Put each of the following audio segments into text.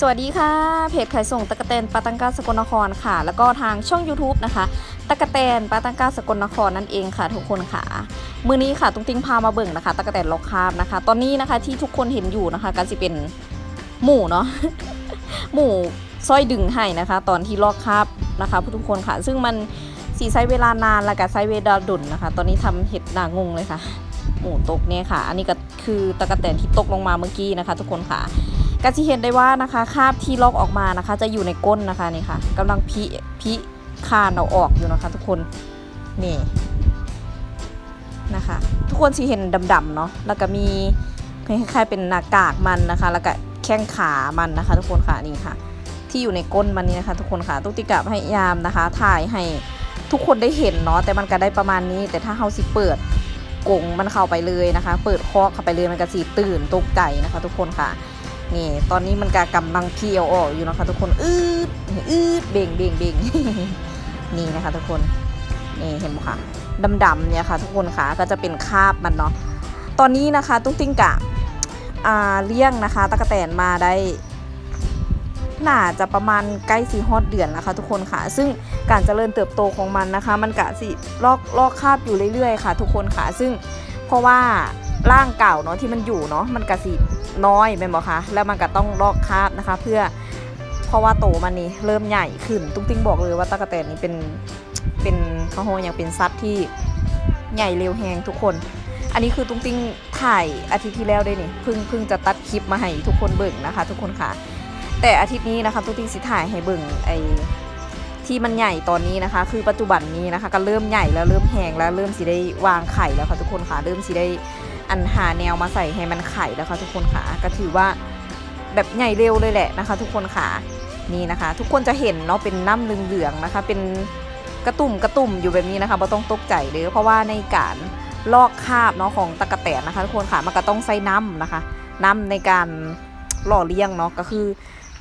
สวัสดีค่ะ เพจขายส่งตะกะแตนปาตังกาสกลนครค่ะ แล้วก็ทางช่อง YouTube นะคะตะกะแตนปาตังกาสกลนครนั่นเองค่ะ ทุกคนค่ะ มือนี้ค่ะตุ้งติ้งพามาเบิ่งนะคะตะกะแตนล็อกคาบนะคะ ตอนนี้นะคะที่ทุกคนเห็นอยู่นะคะก็จะเป็นหมูเนาะหมูสร้อยดึงให้นะคะ ตอนที่ล็อกคาบนะคะทุกคนค่ะ ซึ่งมันสีใช้เวลานานแล้วก็ใช้เวลาดุนนะคะ ตอนนี้ทำเห็ดนางงเลยค่ะ หมูตกเนี่ยค่ะ อันนี้ก็คือตะกะแตนที่ตกลงมาเมื่อกี้นะคะ ทุกคนค่ะ ก็จะเห็นได้ว่านะคะคราบที่ลอกออกมานะคะ จะอยู่ในก้นนะคะนี่ค่ะกำลังพิพิคานเอาออกอยู่นะคะ ทุกคนนี่นะคะ ทุกคนสิเห็นดำๆเนาะแล้วก็มีคล้ายๆเป็นหน้ากากมันนะคะ แล้วก็แข้งขามันนะคะ ทุกคนค่ะนี่ค่ะ ที่อยู่ในก้นมันนี่นะคะ ทุกคนค่ะตุ๊กติกะพยายามนะคะ ถ่ายให้ทุกคนได้เห็นเนาะแต่มันก็ได้ประมาณนี้ แต่ถ้าเฮาสิเปิดกงมันเข้าไปเลยนะคะ เปิดคอกเข้าไปเลยมันก็สีตื่นตกใจนะคะ ทุกคนค่ะ นี่ตอนนี้มันกากำลังเพียวออกอยู่นะคะ ทุกคนอืดอืดเบ่งเบ่งเบ่งนี่นะคะ ทุกคนนี่เห็นไหมคะดำๆเนี่ยค่ะทุกคนค่ะก็จะเป็นคาบมันเนาะตอนนี้นะคะ ตุ้งติ้งกะเลี้ยงนะคะตะกะแตนมาได้น่าจะประมาณใกล้สีฮอดเดือนนะคะ ทุกคนค่ะ ซึ่งการเจริญเติบโตของมันนะคะ มันกะสิลอกลอกคาบอยู่เรื่อยๆค่ะ ทุกคนค่ะ ซึ่งเพราะว่า ร่างเก่าเนาะที่มันอยู่เนาะมันกระสิน้อยเป็นบอคะแล้วมันก็ต้องลอกคราบนะคะ เพื่อเพราะว่าโตมันนี่เริ่มใหญ่ขึ้นตุ้งติ้งบอกเลยว่าตะกะแตนนี่เป็นเป็นเขาวโฮย่างเป็นซัดที่ใหญ่เร็วแหงทุกคน อันนี้คือตุ้งติ้งถ่ายอาทิตย์ที่แล้วได้นี่เพิ่งเพิ่งจะตัดคลิปมาให้ทุกคนเบิ่งนะคะ ทุกคนค่ะ แต่อาทิตย์นี้นะคะตุ้งติ้งสิถ่ายให้เบิ่งไอที่มันใหญ่ตอนนี้นะคะ คือปัจจุบันนี้นะคะ ก็เริ่มใหญ่แล้วเริ่มแหงแล้วเริ่มสิได้วางไข่แล้วค่ะทุกคนค่ะเริ่มสิได้ อันหาแนวมาใส่ให้มันไข่แล้วค่ะทุกคนค่ะก็ถือว่าแบบใหญ่เร็วเลยแหละนะคะ ทุกคนค่ะนี่นะคะ ทุกคนจะเห็นเนาะเป็นน้ำเหลืองๆนะคะ เป็นกระตุ่มกระตุ่มอยู่แบบนี้นะคะไม่ต้องตกใจเลยเพราะว่าในการลอกคาบเนาะของตะกะแตนนะคะ ทุกคนค่ะมันก็ต้องใส่น้ำนะคะ น้ำในการหล่อเลี้ยงเนาะก็คือ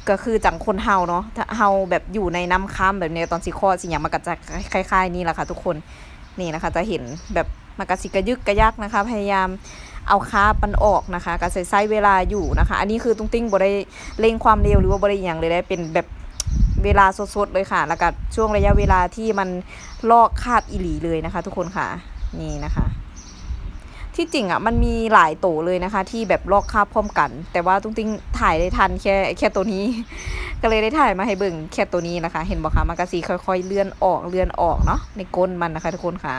ก็คือจังคนเฮาเนาะเฮาแบบอยู่ในน้ำค้ำแบบนี้ตอนสิคอสิอย่างมันก็จะคล้ายๆนี่แหละค่ะทุกคน นี่นะคะ จะเห็นแบบมักกะสิกระยึกกระยักนะคะ พยายามเอาคาบมันออกนะคะก็ใส่ไส้เวลาอยู่นะคะ อันนี้คือตุ้งติ้งบริเร่งความเร็วหรือว่าบ่ได้อย่างเลยได้เป็นแบบเวลาสดๆเลยค่ะ แล้วก็ช่วงระยะเวลาที่มันลอกคาบอีหลีเลยนะคะ ทุกคนค่ะนี่นะคะ ที่จริงอะมันมีหลายโตเลยนะคะ ที่แบบลอกคาบพร้อมกัน แต่ว่าตุ้งติ้งถ่ายได้ทันแค่แค่ตัวนี้ ก็เลยได้ถ่ายมาให้เบิ่งแค่ตัวนี้นะคะ เห็นบอกคะมันก็สีค่อย ๆ เลื่อนออกเลื่อนออกเนาะในก้นมันนะคะทุกคนค่ะ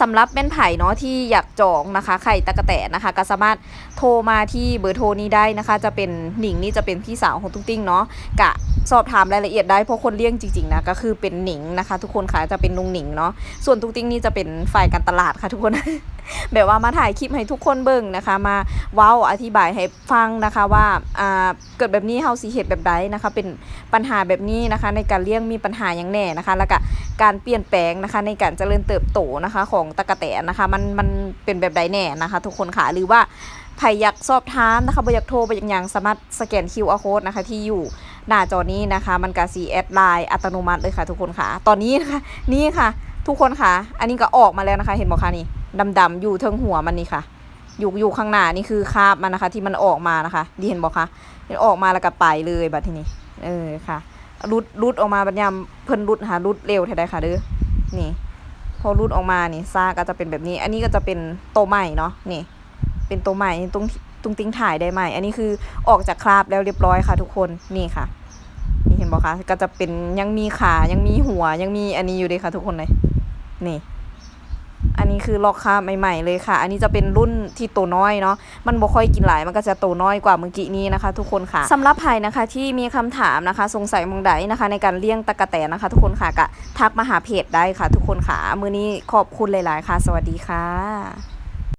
สำหรับแม่นไผ่เนาะที่อยากจองนะคะไข่ตะกะแตนนะคะ ก็สามารถโทรมาที่เบอร์โทรนี้ได้นะคะ จะเป็นหนิงนี่จะเป็นพี่สาวของตุ้งติ้งเนาะกะสอบถามรายละเอียดได้เพราะคนเลี้ยงจริงๆนะก็คือเป็นหนิงนะคะ ทุกคนค่ะจะเป็นลุงหนิงเนาะส่วนตุ้งติ้งนี่จะเป็นฝ่ายการตลาดค่ะทุกคน แบบว่ามาถ่ายคลิปให้ทุกคนเบิ่งนะคะ มาเว้าอธิบายให้ฟังนะคะว่าอ่าเกิดแบบนี้เฮาสิเหตุแบบใดนะคะ เป็นปัญหาแบบนี้นะคะ ในการเลี้ยงมีปัญหาอย่างแน่นะคะ แล้วก็การเปลี่ยนแปลงนะคะ ในการเจริญเติบโตนะคะ ของตะกะแตนนะคะมันมันเป็นแบบใดแน่นะคะ ทุกคนค่ะหรือว่าใครอยากสอบถามนะคะบอยากโทรไปอย่างย่างสามารถสแกน QR code นะคะ ที่อยู่หน้าจอนี้นะคะ มันก็สีแอดไลน์อัตโนมัติเลยค่ะ ทุกคนค่ะ ตอนนี้นะคะนี่ค่ะ ทุกคนค่ะ อันนี้ก็ออกมาแล้วนะคะ เห็นบอกคะนี่ ดำๆอยู่เทิงหัวมันนี่ค่ะอยู่อยู่ข้างหน้านี่คือคราบมันนะคะ ที่มันออกมานะคะดีเห็นบอกคะเห็นออกมาแล้วก็ไปเลยบัดทีนี้ เออค่ะรุดรุดออกมาบัดยามเพิ่นรุดหารุดเร็วเท่าใดค่ะเด้อนี่ พอรุดออกมานี่ซาก็จะเป็นแบบนี้ อันนี้ก็จะเป็นโตวใหม่เนาะนี่ เป็นโตวใหม่ตรงตรงติ้งถ่ายได้ใหม่ อันนี้คือออกจากคราบแล้วเรียบร้อยค่ะ ทุกคนนี่ค่ะนี่เห็นบอกคะก็จะเป็นยังมีขายังมีหัวยังมีอันนี้อยู่เลยค่ะ ทุกคนเลยนี่ อันนี้คือลอกคาใหม่ๆเลยค่ะ อันนี้จะเป็นรุ่นที่โตน้อยเนาะ มันบ่ค่อยกินหลาย มันก็จะโตน้อยกว่าเมื่อกี้นี้นะคะ ทุกคนค่ะสำหรับใครนะคะที่มีคำถามนะคะ สงสัยมองใดนะคะ ในการเลี้ยงตะกะแตนนะคะ ทุกคนค่ะก็ทักมาหาเพจได้ค่ะ ทุกคนค่ะ มือนี้ขอบคุณหลาย ๆ ค่ะ สวัสดีค่ะ